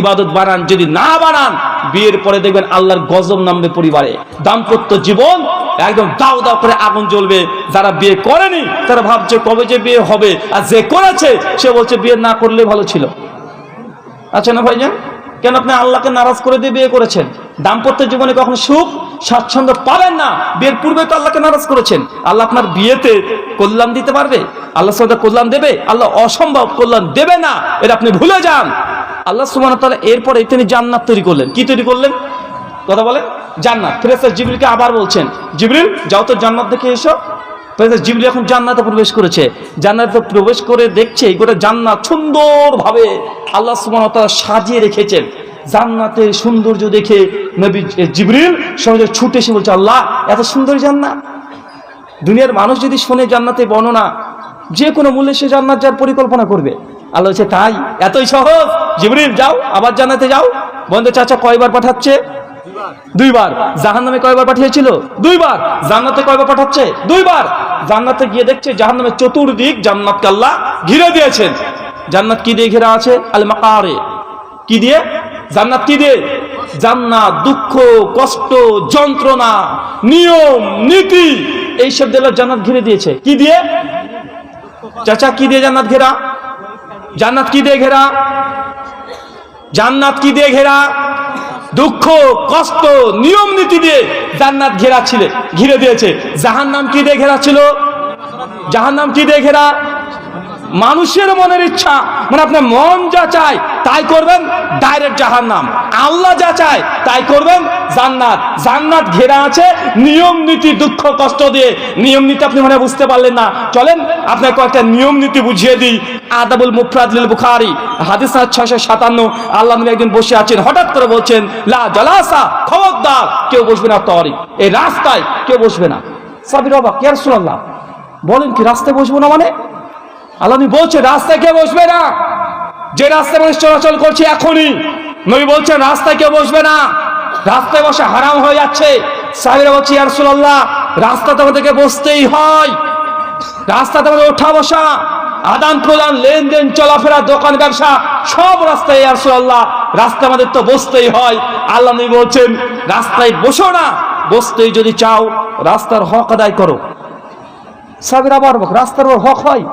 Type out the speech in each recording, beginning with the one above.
ইবাদত বানান, যদি না বানান, বিয়ের পরে দেখবেন আল্লাহর গজব নামবে পরিবারে। দাম্পত্য জীবন একদম দাও দাও করে আগুন জ্বলবে। যারা বিয়ে করেনি, তারা ভাবছে কবে যে বিয়ে হবে, আর যে করেছে, সে বলছে বিয়ে না করলে ভালো ছিল। আচ্ছা না কেন আপনি আল্লাহকে নারাজ করে দিয়ে বিয়ে করেছেন? দাম্পত্য জীবনে কখনো সুখ, স্বাচ্ছন্দ্য পাবেন না। বিয়ের পূর্বে তো আল্লাহকে নারাজ করেছেন। আল্লাহ আপনার বিয়েতে কল্যাণ দিতে পারবে? আল্লাহ সাথে কল্যাণ দেবে। আল্লাহ অসম্ভব কল্যাণ দেবে না। এটা আপনি ভুলে যান। আল্লাহ সুমান তাহলে এরপরে তিনি জান্নাত তৈরি করলেন। কি তৈরি করলেন? কথা বলেন, জান্নাত। ফেরেস্তার জিবরিলকে আবার বলছেন, জিবরিল, যাও তো জান্নাত দেখে এসো। ফেরেস্তার জিবরিল এখন জান্নাতে প্রবেশ করেছে। জান্নাতে প্রবেশ করে দেখছে গোটা জান্নাত সুন্দরভাবে আল্লাহ সুবহানাহু ওয়া তাআলা সাজিয়ে রেখেছেন। জান্নাতের সৌন্দর্য দেখে নবী জিবরিল সঙ্গে ছুটে এসে বলছে, আল্লাহ, এত সুন্দর জান্নাত। দুনিয়ার মানুষ যদি শোনে জান্নাতে বর্ণনা, যে কোনো মূল্যে সে জান্নাত যার পরিকল্পনা করবে। আল্লাহ হচ্ছে তাই? এতই সহজ? জিবরিল, যাও, আবার জান্নাতে যাও। বন্ধু চাচা কয়বার পাঠাচ্ছে? দুইবার। জাহান নামে কয়বার পাঠিয়েছিল? দুইবার। জান্নাতে কয়বার পাঠাচ্ছে? দুইবার। জান্নাতে গিয়ে দেখছে জাহান নামে চতুর্দিক জান্নাতকে আল্লাহ ঘিরে দিয়েছেন। জান্নাত কি দিয়ে ঘেরা আছে? আল মাকারে কি দিয়ে? জান্নাত কি দিয়ে? জান্নাত, দুঃখ, কষ্ট, যন্ত্রণা, নিয়ম, নীতি এইসব দিলে জান্নাত ঘিরে দিয়েছে। কি দিয়ে? চাচা, কি দিয়ে জান্নাত ঘেরা? জান্নাত কি দিয়ে ঘেরা? জান্নাত কি দিয়ে ঘেরা? দুঃখ, কষ্ট, নিয়ম নীতি দিয়ে জান্নাত ঘেরা ছিল, ঘিরে দিয়েছে। জাহান নাম কি দিয়ে ঘেরা ছিল? জাহান নাম কি দিয়ে ঘেরা? মানুষের মনের ইচ্ছা মানে আপনার মন যা চায়, তাই করবেন ডাইরেক্ট জাহান নাম আল্লাহ যা চায়, তাই করবেন জান্নাত। জান্নাত ঘেরা আছে নিয়ম নীতি, দুঃখ, কষ্ট দিয়ে। নিয়ম নীতি আপনি মনে বুঝতে পারলেন না। চলেন আপনার কয়েকটা নিয়ম নীতি বুঝিয়ে দিই। আদাবুল মুফরাদুল বুখারি, হাদিস ছয়শো সাতান্ন। আল্লাহ একদিন বসে আছেন, হঠাৎ করে বলছেন, লা জলাসা, খবরদার। কেউ বসবে না তরি এই রাস্তায় কেউ বসবে না। সাবির বাবা কে রাসূলুল্লাহ, বলেন কি, রাস্তায় বসবো না মানে? আল্লাহ বলছে রাস্তায় কেউ বসবে না? যে রাস্তায় মানুষ চলাচল করছে এখনই। নবী বলছেন, রাস্তায় কেউ বসবে না। রাস্তায় বসে হারাম হয়ে যাচ্ছে। সাহেবরা বলছে ইয়ারসুল্লাহ রাস্তাতে আমাদেরকে বসতেই হয়। রাস্তাতে আমাদের ওঠা বসা, আদান প্রদান, লেনদেন, চলাফেরা, দোকান ব্যবসা, সব রাস্তায় ইয়ারসুল্লাহ রাস্তা আমাদের তো বসতেই হয়। আল্লাহ নবী বলছেন, রাস্তায় বসো না, বসতেই যদি চাও, রাস্তার হক আদায় করো। সাহেবের আবার রাস্তার হক হয়?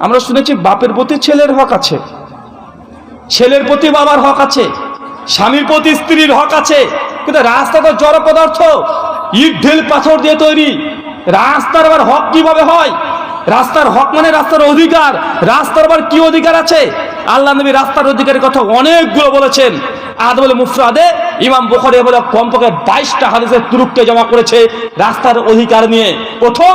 আমরা শুনেছি বাপের প্রতি ছেলের হক আছে। ছেলের প্রতি বাবার হক আছে। স্বামীর প্রতি স্ত্রীর হক আছে। কিন্তু রাস্তা তো জড় পদার্থ। ইট, ঢেল, পাথর দিয়ে তৈরি। রাস্তার আবার হক কীভাবে হয়? রাস্তার হক মানে রাস্তার অধিকার। রাস্তার আবার কি অধিকার আছে? আল্লাহ নবী রাস্তার অধিকারের কথা অনেকগুলো বলেছেন। আদ বলে মুফরাদে ইমাম বুখারী বলে কমপক্ষে বাইশটা হাদিসের তুরুককে জমা করেছে রাস্তার অধিকার নিয়ে। প্রথম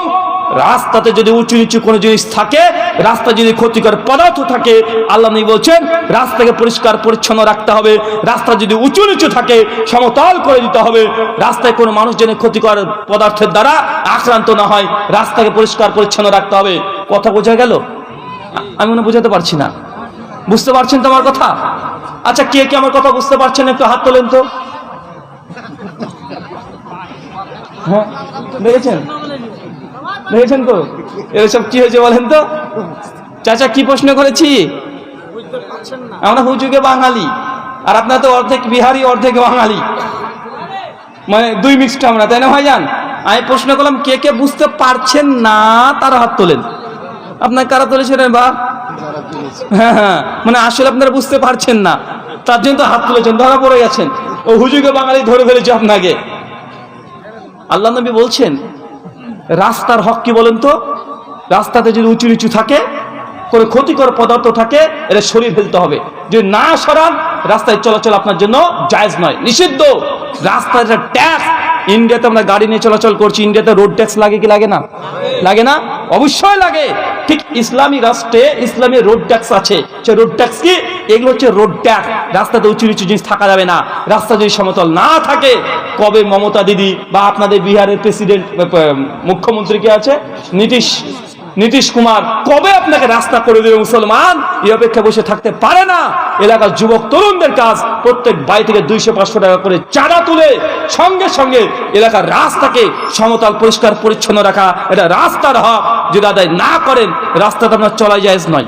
রাস্তাতে যদি উঁচু নিচু কোনো জিনিস থাকে, রাস্তা যদি ক্ষতিকর পদার্থ থাকে, আল্লাহ নবী বলছেন, রাস্তাকে পরিষ্কার পরিচ্ছন্ন রাখতে হবে, রাস্তা যদি উঁচু নিচু থাকে, সমতল করে দিতে হবে, রাস্তায় কোনো মানুষ যেন ক্ষতিকর পদার্থের দ্বারা আক্রান্ত না হয়, রাস্তাকে পরিষ্কার পরিচ্ছন্ন রাখতে হবে। কথা বোঝা গেল? আমি মনে বোঝাতে পারছি না। বুঝতে পারছেন তো আমার কথা? আচ্ছা কে কে আমার কথা বুঝতে পারছেন? একটু হাত তোলেন তো। হ্যাঁ দেখেছেন? দেখেছেন তো? এসব কি হয়েছে বলেন তো? চাচা, কি প্রশ্ন করেছি? আমরা হুজুগে বাঙালি, আর আপনার তো অর্ধেক বিহারি, অর্ধেক বাঙালি। মানে দুই মিক্সড আমরা, তাই না ভাইজান? আমি প্রশ্ন করলাম, কে কে বুঝতে পারছেন না, তারা হাত তোলেন। আপনার কারা তুলেছিলেন বা হ্যাঁ হ্যাঁ মানে আসলে আপনারা বুঝতে পারছেন না, তার জন্য তো হাত তুলেছেন, ধরা পড়ে গেছেন। ও হুজুগে বাঙালি ধরে ফেলেছে আপনাকে। আল্লাহ নবী বলছেন রাস্তার হক কি বলেন তো? রাস্তাতে যদি উঁচু নিচু থাকে, কোনো ক্ষতিকর পদার্থ থাকে এটা সরিয়ে ফেলতে হবে। যদি না সরান, রাস্তায় চলাচল আপনার জন্য জায়জ নয়। নিষিদ্ধ! রাস্তার একটা ট্যাক্স ইন্ডিয়াতে আমরা গাড়ি নিয়ে চলাচল করছি ইন্ডিয়াতে রোড ট্যাক্স লাগে কি লাগে না? লাগে না? অবশ্যই লাগে। ঠিক ইসলামী রাষ্ট্রে ইসলামী রোড ট্যাক্স আছে। সে রোড ট্যাক্স কি? এগুলো হচ্ছে রোড ট্যাক্স রাস্তাতে উঁচু নিচু জিনিস থাকা যাবে না। রাস্তা যদি সমতল না থাকে, কবে মমতা দিদি বা আপনাদের বিহারের প্রেসিডেন্ট মুখ্যমন্ত্রী কে আছে? নীতিশ নীতিশ কুমার কবে আপনাকে রাস্তা করে দেবে মুসলমান? এই অপেক্ষা বসে থাকতে পারে না। এলাকার যুবক তরুণদের কাজ প্রত্যেক বাড়ি থেকে দুইশো পাঁচশো টাকা করে চাঁদা তুলে সঙ্গে সঙ্গে এলাকার রাস্তাকে সমতল, পরিষ্কার, পরিচ্ছন্ন রাখা এটা রাস্তার হক। যদি আদায় না করেন রাস্তাতে আপনার চলাই যায় নয়।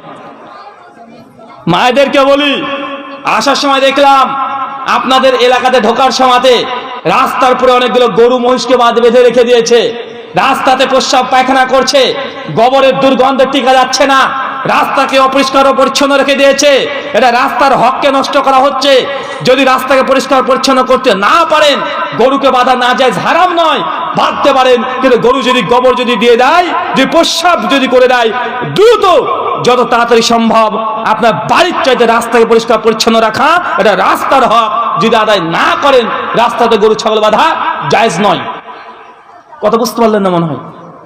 মায়েদেরকে বলি, আসার সময় দেখলাম আপনাদের এলাকাতে ঢোকার সময়তে রাস্তার উপরে অনেকগুলো গরু মহিষকে বাঁধ বেঁধে রেখে দিয়েছে। রাস্তাতে প্রস্রাব পায়খানা করছে, গোবরের দুর্গন্ধে টিকা যাচ্ছে না, রাস্তাকে অপরিষ্কার পরিচ্ছন্ন রেখে দিয়েছে, এটা রাস্তার হককে নষ্ট করা হচ্ছে, যদি রাস্তাকে পরিষ্কার পরিচ্ছন্ন করতে না পারেন, গরুকে বাধা না যায়, হারাম নয়, বাঁধতে পারেন, কিন্তু গরু যদি গোবর যদি দিয়ে দেয় যে প্রস্রাব যদি করে দেয়, দ্রুত, যত তাড়াতাড়ি সম্ভব, আপনার বাড়ির চাইতে রাস্তাকে পরিষ্কার পরিচ্ছন্ন রাখা, এটা রাস্তার হক, যদি আদায় না করেন, রাস্তাতে গরু, ছাগল বাঁধা জায়েজ নয়। কথা বুঝতে পারলেন না মনে হয়।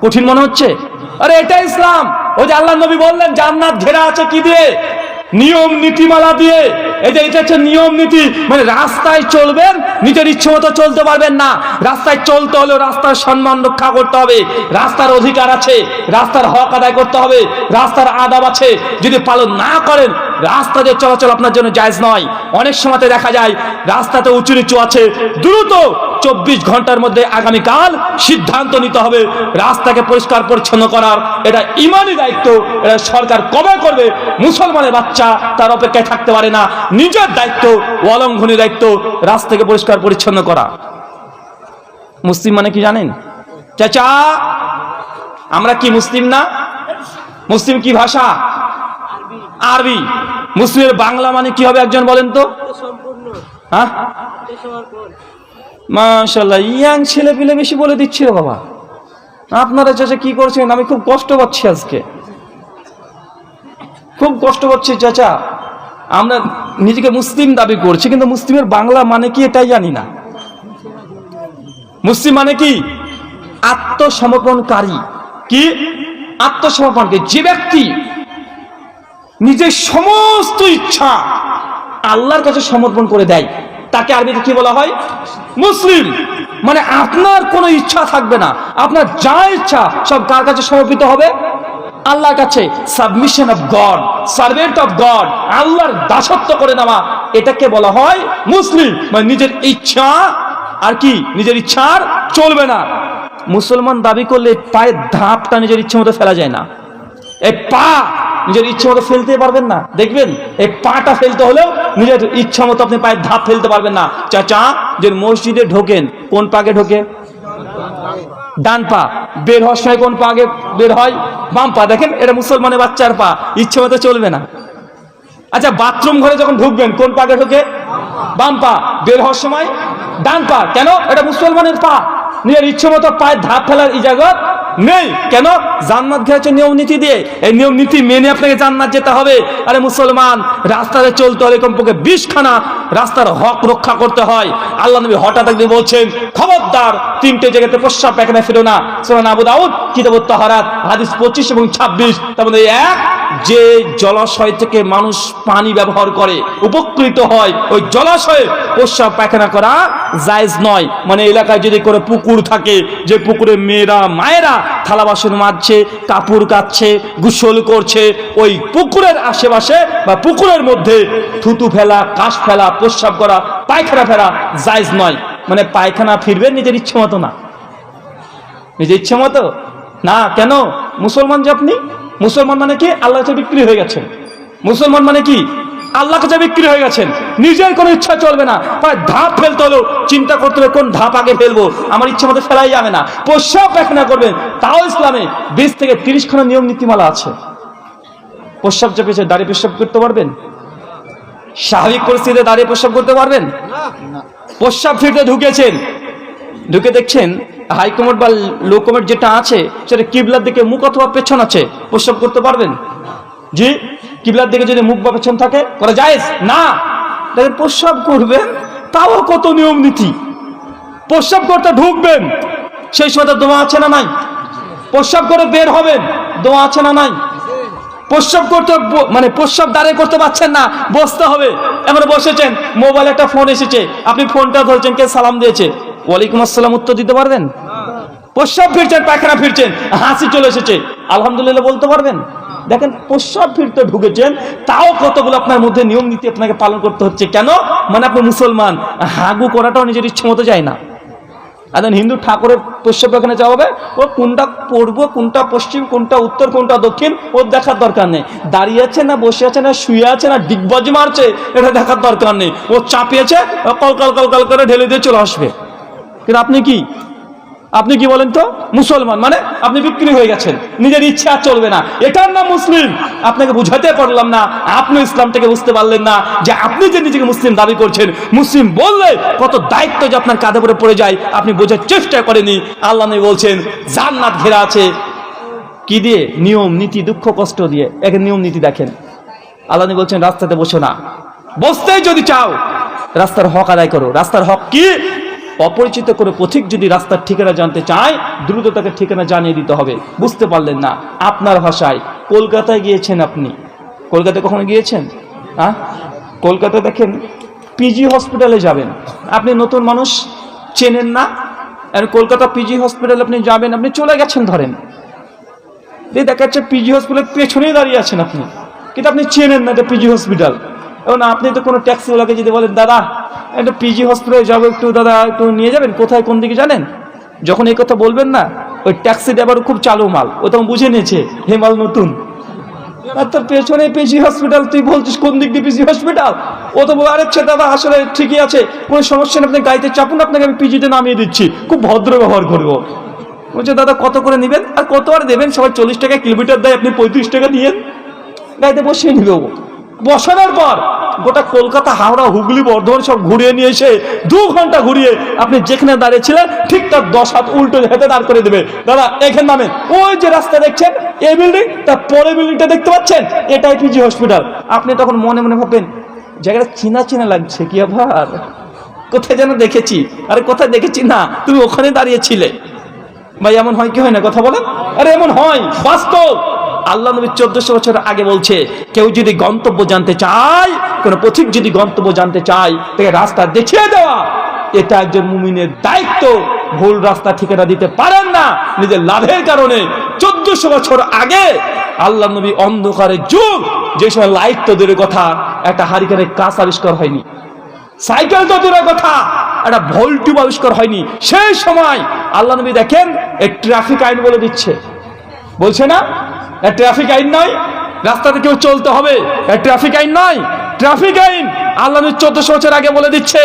কঠিন মনে হচ্ছে? আরে এটা ইসলাম। ওই যে আল্লাহ নবী বললেন, জান্নাত ঘেরা আছে কি দিয়ে? নিয়ম নীতিমালা দিয়ে। এই যে এটা হচ্ছে নিয়ম নীতি। মানে রাস্তায় চলবেন, নিজের ইচ্ছে মতো চলতে পারবেন না। রাস্তায় চলতে হলেও রাস্তার সম্মান রক্ষা করতে হবে। রাস্তার অধিকার আছে, রাস্তার হক আদায় করতে হবে, রাস্তার আদাব আছে। যদি পালন না করেন রাস্তা দিয়ে চলাচল আপনার জন্য জায়জ নয়। অনেক সময়তে দেখা যায়, রাস্তাতে উঁচু নিচু আছে। দ্রুত চব্বিশ ঘণ্টার মধ্যে আগামীকাল সিদ্ধান্ত নিতে হবে। রাস্তাকে পরিষ্কার পরিচ্ছন্ন করার এটা ইমানই দায়িত্ব। এটা সরকার কবে করবে? মুসলমানের বাচ্চা তার অপেক্ষায় থাকতে পারে না। নিজের দায়িত্ব অলঙ্ঘনী দায়িত্ব রাস্তাকে পরিষ্কার পরিচ্ছন্ন করা। মুসলিম মানে কি জানেন? চাচা, আমরা কি মুসলিম না? মুসলিম কি ভাষা? আরবি। মুসলিমের বাংলা মানে কি হবে একজন বলেন তো? হ্যাঁ? মাশাল্লাহ ইয়াং ছেলে পেলে বেশি বলে দিচ্ছিল বাবা। আপনারা চাচা কি করছেন? আমি খুব কষ্ট পাচ্ছি আজকে। খুব কষ্ট পাচ্ছি চাচা। আমরা নিজেকে মুসলিম দাবি করছি, কিন্তু মুসলিমের বাংলা মানে কি এটাই জানি না। মুসলিম মানে কি? আত্মসমর্পণকারী। কি? আত্মসমর্পণকারী। যে ব্যক্তি নিজের সমস্ত ইচ্ছা আল্লাহর কাছে সমর্পণ করে দেয়। তাকে আরবিতে কি বলা হয়? মুসলিম। মানে আপনার কোনো ইচ্ছা থাকবে না। আপনার যা ইচ্ছা সব কার কাছে সমর্পিত হবে? আল্লাহর কাছে। Submission of God servant of God আল্লাহর দাসত্ব করে নেওয়া। এটাকে বলা হয় মুসলিম। মানে নিজের ইচ্ছা আর কি? নিজের ইচ্ছার চলবে না। মুসলমান দাবি করলে পায়ের ধাপটা নিজের ইচ্ছে মতো ফেলা যায় না। এই পা নিজের ইচ্ছে মতো ফেলতে পারবেন না। দেখবেন, এই পাটা ফেলতে হলেও নিজের ইচ্ছা মতো আপনি পায়ের ধাপ ফেলতে পারবেন না। চাচা যে মসজিদে ঢোকেন, কোন পাকে ঢোকে? ডান পা। বের হওয়ার সময় কোন পা আগে বের হয়? বাম পা। দেখেন, এটা মুসলমানের বাচ্চার পা। ইচ্ছে মতো চলবে না। আচ্ছা বাথরুম ঘরে যখন ঢুকবেন, কোন পাকে ঢোকে? বাম পা। বের হওয়ার সময় ডান পা। কেন? এটা মুসলমানের পা। নিজের ইচ্ছে মতো পায়ের ধাপ ফেলার ইজাজত নেই। কেন? জান্নাত ঘেরেছে নিয়ম নীতি দিয়ে। এই নিয়ম নীতি মেনে আপনাকে জান্নাত যেতে হবে। আরে মুসলমান, রাস্তাতে চলতে হলে কমপক্ষে বিশ খানা রাস্তার হক রক্ষা করতে হয়। আল্লাহ নবী হঠাৎ একদিন বলছেন, খবরদার, তিনটে জায়গাতে প্রস্রাব পায়খানা ফেরো না। সোনান আবু দাউদ, কিতাব তাহারাত, হাদিস পঁচিশ এবং ছাব্বিশ। তার মধ্যে এক, যে জলাশয় থেকে মানুষ পানি ব্যবহার করে, উপকৃত হয়, ওই জলাশয়ে প্রস্রাব পায়খানা করা জায়জ নয়। মানে এলাকায় যদি করে পুকুর থাকে, যে পুকুরে মেয়েরা, মায়েরা থালা বাসন মাজছে, কাপড় কাচ্ছে, গোসল করছে, ওই পুকুরের আশেপাশে বা পুকুরের মধ্যে থুতু ফেলা, কাশ ফেলা প্রস্রাব করা, পায়খানা ফেলা জায়েজ নয়। মানে পায়খানা ফিরবে নিজের ইচ্ছে মতো না। নিজের ইচ্ছে মতো? না, কেন? মুসলমান যে আপনি? মুসলমান মানে কি? আল্লাহ কাছে বিক্রি হয়ে গেছেন। মুসলমান মানে কি? আল্লাহ কাছে বিক্রি হয়ে গেছেন। নিজের কোনো ইচ্ছা চলবে না। প্রায় ধাপ ফেলতে হলো চিন্তা করতে হবে, কোন ধাপ আগে ফেলব? আমার ইচ্ছা মতো ফেলাই যাবে না। প্রস্রাব পায়খানা করবেন। তাও ইসলামে বিশ থেকে তিরিশ খানা নিয়ম নীতিমালা আছে। প্রস্রাব চেপেছে দাঁড়িয়ে প্রস্রাব করতে পারবেন? স্বাভাবিক পরিস্থিতিতে দাঁড়িয়ে প্রস্রাব করতে পারবেন? প্রস্রাব ফিরতে ঢুকেছেন। ঢুকে দেখছেন হাইকমান্ড বা লো যেটা আছে সেটা কিবলার দিকে মুখ অথবা পেছন আছে। প্রস্রাব করতে পারবেন? জি? কিবলার দিকে যদি মুখ বা পেছন থাকে করা যায় না। দেখেন প্রস্রাব করবেন তাও কত নিয়ম নীতি? প্রস্রাব করতে ঢুকবেন। সেই সময় তো দোয়া আছে না নাই? প্রস্রাব করে বের হবেন। দোয়া আছে না নাই? প্রস্রাব করতে মানে প্রস্রাব দাঁড়িয়ে করতে পারছেন না, বসতে হবে। এখন বসেছেন মোবাইল একটা ফোন এসেছে, আপনি ফোনটা ধরছেন, কে সালাম দিয়েছে? ওয়ালাইকুম আসসালাম, উত্তর দিতে পারবেন? প্রস্রাব ফিরছেন, পায়খানা ফিরছেন, হাসি চলে এসেছে। আলহামদুলিল্লাহ বলতে পারবেন? দেখেন, প্রস্রাব ফিরতে ঢুকেছেন, তাও কতগুলো আপনার মধ্যে নিয়ম নীতি আপনাকে পালন করতে হচ্ছে। কেন? মানে আপনি মুসলমান, হাগু করাটাও নিজের ইচ্ছে মতো যায় না। একজন হিন্দু ঠাকুরের এখানে যাওয়া হবে, ও কোনটা পূর্ব, কোনটা পশ্চিম, কোনটা উত্তর, কোনটা দক্ষিণ ওর দেখার দরকার নেই। দাঁড়িয়ে আছে না, বসে আছে না, শুয়ে আছে না, ডিগবাজি মারছে, এটা দেখার দরকার নেই। ও চাপিয়েছে কলকাল কলকাল কল কল কল করে ঢেলে দিয়ে চলে আসবে। কিন্তু আপনি কি? আপনি কি বলেন তো? মুসলমান মানে আপনি বিক্রি হয়ে গেছেন, নিজের ইচ্ছা চলবে না। এটার নাম মুসলিম। আপনাকে বুঝাতে পারলাম না, আপনি ইসলামটাকে বুঝতে পারলেন না যে আপনি যে নিজেকে মুসলিম দাবি করছেন, মুসলিম বললে কত দায়িত্ব যে আপনার কাঁধে পরে পড়ে যায়, আপনি বোঝার চেষ্টা করেনি আল্লাহ বলছেন, জান্নাত ঘেরা আছে। কি দিয়ে? নিয়ম, নীতি, দুঃখ, কষ্ট দিয়ে। এক নিয়ম, নীতি দেখেন। আল্লাহ নবী বলছেন, রাস্তাতে বসো না। বসতেই যদি চাও, রাস্তার হক আদায় করো। রাস্তার হক কি? অপরিচিত করে পথিক যদি রাস্তার ঠিকানা জানতে চায়, দ্রুত তাকে ঠিকানা জানিয়ে দিতে হবে। বুঝতে পারলেন না, আপনার ভাষায়, কলকাতায় গিয়েছেন আপনি। কলকাতায় কখনো গিয়েছেন? হ্যাঁ? কলকাতা দেখেন পিজি হসপিটালে যাবেন। আপনি নতুন মানুষ, চেনেন না, আর কলকাতা পিজি হসপিটালে আপনি যাবেন, আপনি চলে গেছেন ধরেন। দেখা যাচ্ছে পিজি হসপিটালের পেছনেই দাঁড়িয়ে আছেন আপনি। কিন্তু আপনি চেনেন না এটা পিজি হসপিটাল এবং আপনি তো কোনো ট্যাক্সিওয়ালাকে যদি বলেন, দাদা, একটা পিজি হসপিটালে যাব, একটু দাদা একটু নিয়ে যাবেন? কোথায়, কোন দিকে জানেন? যখন এই কথা বলবেন না, ওই ট্যাক্সি ড্রাইভার খুব চালু মাল। ও তখন বুঝে নিয়েছে, হে মাল নতুন। আর তোর পেছনে পিজি হসপিটাল তুই বলছিস কোন দিক দিয়ে পিজি হসপিটাল ও তো বলে, আরে দাদা, আসলে ঠিকই আছে। কোনো সমস্যা নেই, আপনি গাড়িতে চাপুন, আপনাকে আমি পিজিতে নামিয়ে দিচ্ছি। খুব ভদ্র ব্যবহার করব। বলছে, দাদা, কত করে নেবেন? আর কত আর দেবেন? সবাই চল্লিশ টাকা কিলোমিটার দেয়, আপনি পঁয়ত্রিশ টাকা দিয়েন। গাড়িতে বসিয়ে নিবে ও। বসানোর পর গোটা কলকাতা, হাওড়া, হুগলি, বর্ধমান সব ঘুরিয়ে নিয়ে এসে দু ঘণ্টা ঘুরিয়ে আপনি যেখানে দাঁড়িয়েছিলেন ঠিক তার দশ হাত উল্টো হেঁটে দাঁড় করে দেবে। দাদা, এখানে নামে ওই যে রাস্তা দেখছেন, এই বিল্ডিং তার পরে বিল্ডিংটা দেখতে পাচ্ছেন? এটাই পিজি হসপিটাল আপনি তখন মনে মনে ভাববেন, জায়গাটা চিনা চিনা লাগছে কি আবার? কোথায় যেন দেখেছি। আরে কোথায় দেখেছি? না, তুমি ওখানে দাঁড়িয়েছিলে ভাই, এমন হয় কি হয় না? কথা বলেন। আরে এমন হয়, বাস্তব। আল্লাহ নবী চোদ্দশো বছর আগে বলছে, কেউ যদি গন্তব্য জানতে চায়, কোন পথিক যদি গন্তব্য জানতে চায়, তাকে রাস্তা দেখিয়ে দেওয়া। এটা একজন মুমিনের দায়িত্ব। ভুল রাস্তা ঠিকানা দিতে পারেন না, নিজের লাভের কারণে। চোদ্দশো বছর আগে আল্লাহ নবী অন্ধকারের যুগ, যে সময় লাইট তো দূরের কথা, একটা হারিকানের কাজ আবিষ্কার হয়নি। সাইকেল তো দূরের কথা, একটা ভোল্টিউব আবিষ্কার হয়নি। সেই সময় আল্লাহ নবী দেখেন, এই ট্রাফিক আইন বলে দিচ্ছে। বলছে না? ট্রাফিক আইন নয় রাস্তাতে কেউ চলতে হবে ট্রাফিক আইন নয় ট্রাফিক আইন। আল্লাহ নবী চোদ্দশো বছর আগে বলে দিচ্ছে,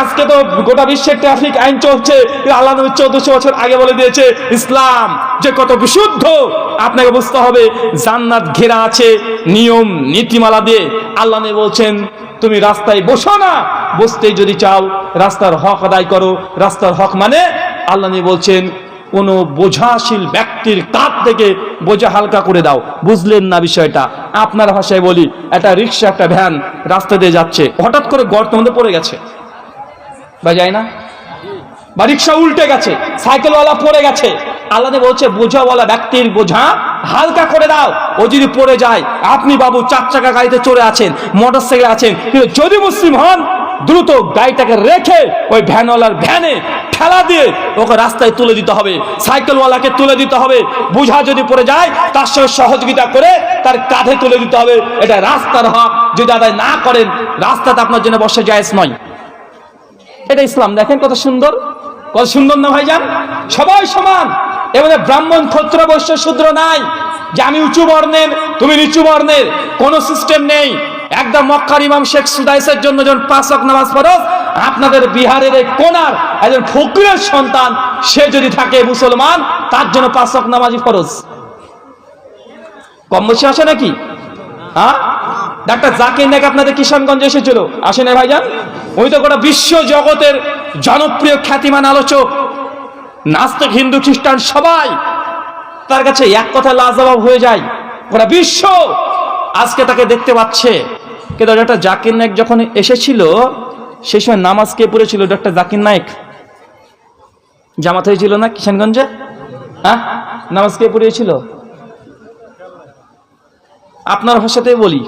আজকে তো গোটা বিশ্বের ট্রাফিক আইন চলছে আল্লাহ নবী চোদ্দশো বছর আগে বলে দিয়েছে, ইসলাম যে কত বিশুদ্ধ, আপনাকে বুঝতে হবে, জান্নাত ঘেরা আছে, নিয়ম, নীতিমালা দিয়ে। আল্লাহ নবী বলছেন, তুমি রাস্তায় বসো না, বসতেই যদি চাও, রাস্তার হক আদায় করো, রাস্তার হক মানে? আল্লাহ নবী বলছেন কোন বোঝাশীল ব্যক্তির কাঁধ থেকে বোঝা হালকা করে দাও। বুঝলেন না বিষয়টা? আপনার ভাষায় বলি, একটা রিক্সা, একটা ভ্যান রাস্তা দিয়ে যাচ্ছে। হঠাৎ করে গর্ত মধ্যে পড়ে গেছে। বা যায় না? বা রিক্সা উল্টে গেছে, সাইকেলওয়ালা পড়ে গেছে। আল্লাহ বলছে, বোঝাওয়ালা ব্যক্তির বোঝা হালকা করে দাও। ও যদি পড়ে যায়, আপনি বাবু চার চাকা গাড়িতে চড়ে আছেন মোটর সাইকেলে আছেন, কিন্তু যদি মুসলিম হন দ্রুত গাড়িটাকে রেখে ওই ভ্যানওয়ালার ভ্যানে ঠেলা দিয়ে ওকে রাস্তায় তুলে দিতে হবে। সাইকেলওয়ালাকে তুলে দিতে হবে। বোঝা যদি পড়ে যায়, তার সঙ্গে সহযোগিতা করে তার কাঁধে তুলে দিতে হবে। এটা রাস্তার হক। যদি আদায় না করেন, রাস্তাতে আপনার জন্য বসে জায়েজ নয়। এটা ইসলাম। দেখেন কত সুন্দর। কত সুন্দর না ভাইজান? সবাই সমান। এবারে ব্রাহ্মণ ক্ষত্র বৈশ্য শূদ্র নাই। যে আমি উঁচু বর্ণের, তুমি নিচু বর্ণের, কোনো সিস্টেম নেই। একদম মক্কার ইমাম শেখ সুদাইসের জন্য যখন পাঁচ ওয়াক্ত নামাজ ফরজ আপনাদের বিহারের এই কোনার একজন ফকরের সন্তান, সে যদি থাকে মুসলমান, তার জন্য পাঁচ ওয়াক্ত নামাজই ফরজ। কম বেশি আসে নাকি? হ্যাঁ? ডাক্তার জাকির নাকি আপনাদের কিষানগঞ্জে এসেছিল। আসেন ভাইজান? ওই তো গোটা বিশ্ব জগতের জনপ্রিয় খ্যাতিমান আলোচক, নাস্তিক, হিন্দু, খ্রিস্টান, সবাই। তার কাছে এক কথা লাজবাব হয়ে যায়। গোটা বিশ্ব আজকে তাকে দেখতে পাচ্ছে। কিন্তু ডক্টর জাকির নায়ক যখন এসেছিল, সেই সময় নামাজ কে পড়েছিল ডক্টর জাকির নায়ক? জামাত হয়েছিল না কিষানগঞ্জে? হ্যাঁ? নামাজ কে পড়িয়েছিল? আপনার ভাষাতেই বলি।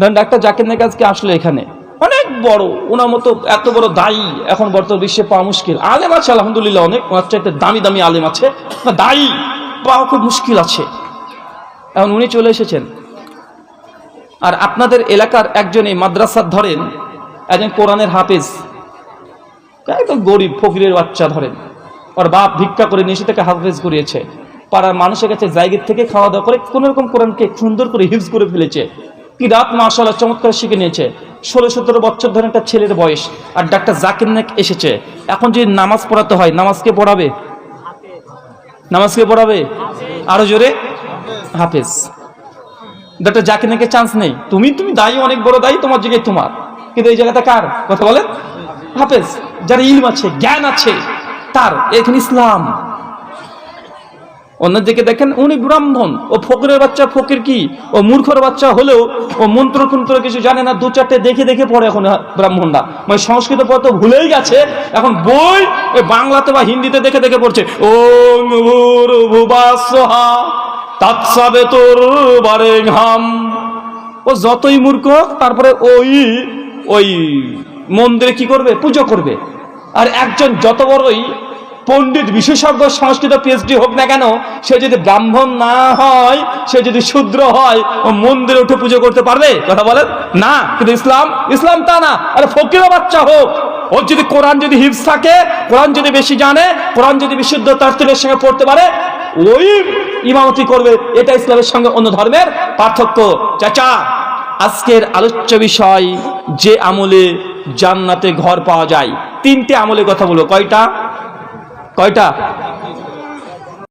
ধরেন ডাক্তার জাকির নায়ক আজকে আসলো এখানে। অনেক বড়, ওনার মতো এত বড় দায়ী, এখন বর্তমান বিশ্বে পাওয়া মুশকিল। আলেম আছে, আলহামদুলিল্লাহ অনেক, ওনার চাইতে দামি দামি আলেম আছে। দায়ী, পাওয়া খুব মুশকিল আছে। এখন উনি চলে এসেছেন। আর আপনাদের এলাকার একজন এই মাদ্রাসার ধরেন, একজন কোরআনের হাফেজ। একদম গরিব, ফকিরের বাচ্চা ধরেন। ওর বাপ ভিক্ষা করে এসে তাকে হাফেজ করিয়েছে। পাড়ার মানুষের কাছে জায়গা থেকে খাওয়া দাওয়া করে কোনো রকম কোরআনকে সুন্দর করে হিফজ করে ফেলেছে। কি রাত মাসাল্লাহ চমৎকার শিখে নিয়েছে। ষোলো সতেরো বছর ধরে একটা ছেলের বয়স আর ডাক্তার জাকির নাক এসেছে। এখন যদি নামাজ পড়াতে হয় নামাজকে পড়াবে? নামাজকে পড়াবে? আরও জোরে? হাফেজ। ডাক্তার জাকির নাকে চান্স নেই। তুমি তুমি দায়ী, অনেক বড় দায়ী, তোমার জায়গায় তোমার। কিন্তু এই জায়গাটা কার? কথা বলেন। হাফেজ, যার ইলম আছে, জ্ঞান আছে, তার, এখানে ইসলাম। অন্যদিকে দেখেন, উনি ব্রাহ্মণ। ও ফকিরের বাচ্চা, ফকির কি? ও মূর্খর বাচ্চা হলেও ও মন্ত্র তন্ত্র কিছু জানে না, দু চারটে দেখে দেখে পড়ে এখন ব্রাহ্মণরা। মানে সংস্কৃত পদ তো ভুলেই গেছে। এখন বই বাংলাতে বা হিন্দিতে দেখে দেখে পড়ছে। ও ভুবাসহা তাৎসাবে তোর বারে ঘাম ও যতই মূর্খ হোক, তারপরে ওই ওই মন্দিরে কি করবে? পুজো করবে। আর একজন যত বড়ই পণ্ডিত বিশেষজ্ঞ সংস্কৃত পিএইচডি হোক না কেন সে যদি ব্রাহ্মণ না হয় সে যদি শূদ্র হয় ও মন্দিরে উঠে পুজো করতে পারবে? কথা বলেন? না কিন্তু ইসলাম ইসলাম তা না। আরে ফকির বাচ্চা হোক ওর যদি কোরআন যদি হিপস থাকে কোরআন যদি বেশি জানে কোরআন যদি বিশুদ্ধ তার্তিলের সঙ্গে পড়তে পারে ওই ইমামতি করবে, এটা ইসলামের সঙ্গে অন্য ধর্মের পার্থক্য। চাচা, আজকের আলোচ্য বিষয়, যে আমলে জান্নাতে ঘর পাওয়া যায়। তিনটে আমলে কথা বলব। কয়টা? কয়টা?